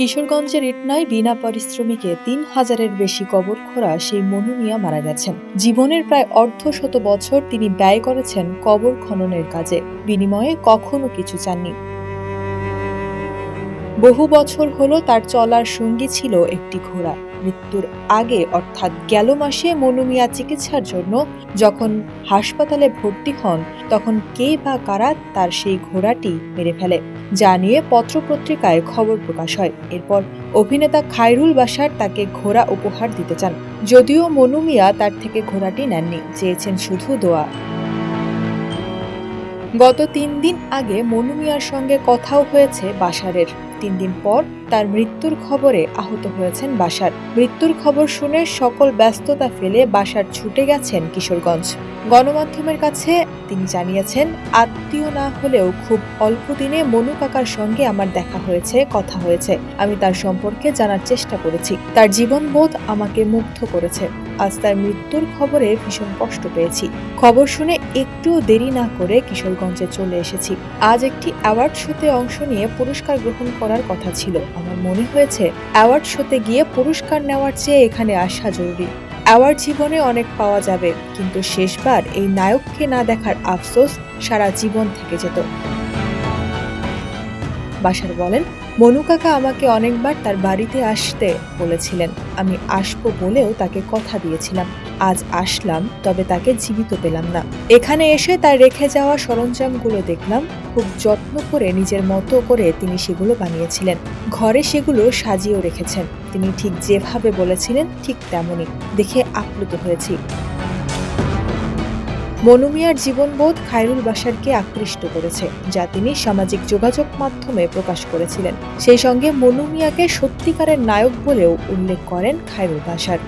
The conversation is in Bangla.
কিশোরগঞ্জের ইটনায় বিনা পারিশ্রমিকে তিন হাজারের বেশি কবর খোঁড়া সেই মনু মিয়া মারা গেছেন। জীবনের প্রায় অর্ধ শত বছর তিনি ব্যয় করেছেন কবর খননের কাজে। বিনিময়ে কখনো কিছু চাননি। বহু বছর হলো তার চলার সঙ্গী ছিল একটি ঘোড়া। মৃত্যুর আগে, অর্থাৎ গেল মাসে মনুমিয়া চিকিৎসার জন্য যখন হাসপাতালে ভর্তি হন, তখন কে বা কারা তার সেই ঘোড়াটি মেরে ফেলে, যা নিয়ে পত্রপত্রিকায় খবর প্রকাশ হয়। এরপর অভিনেতা খায়রুল বাসার তাকে ঘোড়া উপহার দিতে চান। যদিও মনুমিয়া তার থেকে ঘোড়াটি নেননি, চেয়েছেন শুধু দোয়া। গত তিন দিন আগে মনু মিয়ার সঙ্গে কথাও হয়েছে বাসারের। তিন দিন পর তার মৃত্যুর খবরে আহত হয়েছেন বাসার। মৃত্যুর খবর শুনে সকল ব্যস্ততা ফেলে বাসার ছুটে গেছেন কিশোরগঞ্জ। গণমাধ্যমের কাছে তিনি জানিয়েছেন, আত্মীয় না হলেও খুব অল্প দিনে মনু কাকার সঙ্গে আমার দেখা হয়েছে, কথা হয়েছে। আমি তার সম্পর্কে জানার চেষ্টা করেছি। তার জীবনবোধ আমাকে মুগ্ধ করেছে। আজ তার মৃত্যুর খবরে ভীষণ কষ্ট পেয়েছি। খবর শুনে একটুও দেরি না করে কিশোরগঞ্জে চলে এসেছি। আজ একটি অ্যাওয়ার্ড শোতে অংশ নিয়ে পুরস্কার গ্রহণ করার কথা ছিল। আমার মনে হয়েছে, অ্যাওয়ার্ড শোতে গিয়ে পুরস্কার নেওয়ার চেয়ে এখানে আসা জরুরি। অ্যাওয়ার্ড জীবনে অনেক পাওয়া যাবে, কিন্তু শেষবার এই নায়ককে না দেখার আফসোস সারা জীবন থেকে যেত। বাসার বলেন, মনু কাকা আমাকে অনেকবার তার বাড়িতে আসতে বলেছিলেন। আমি আসব বলেও তাকে কথা দিয়েছিলাম। আজ আসলাম, তবে তাকে জীবিত পেলাম না। এখানে এসে তার রেখে যাওয়া সরঞ্জামগুলো দেখলাম। খুব যত্ন করে, নিজের মতো করে তিনি সেগুলো বানিয়েছিলেন। ঘরে সেগুলো সাজিয়েও রেখেছেন। তিনি ঠিক যেভাবে বলেছিলেন, ঠিক তেমনই। দেখে আপ্লুত হয়েছি। মনুমিয়ার জীবনবোধ খায়রুল বাসারকে আকৃষ্ট করেছে, যা তিনি সামাজিক যোগাযোগ মাধ্যমে প্রকাশ করেছিলেন। সেই সঙ্গে মনুমিয়াকে সত্যিকারের নায়ক বলেও উল্লেখ করেন খায়রুল বাসার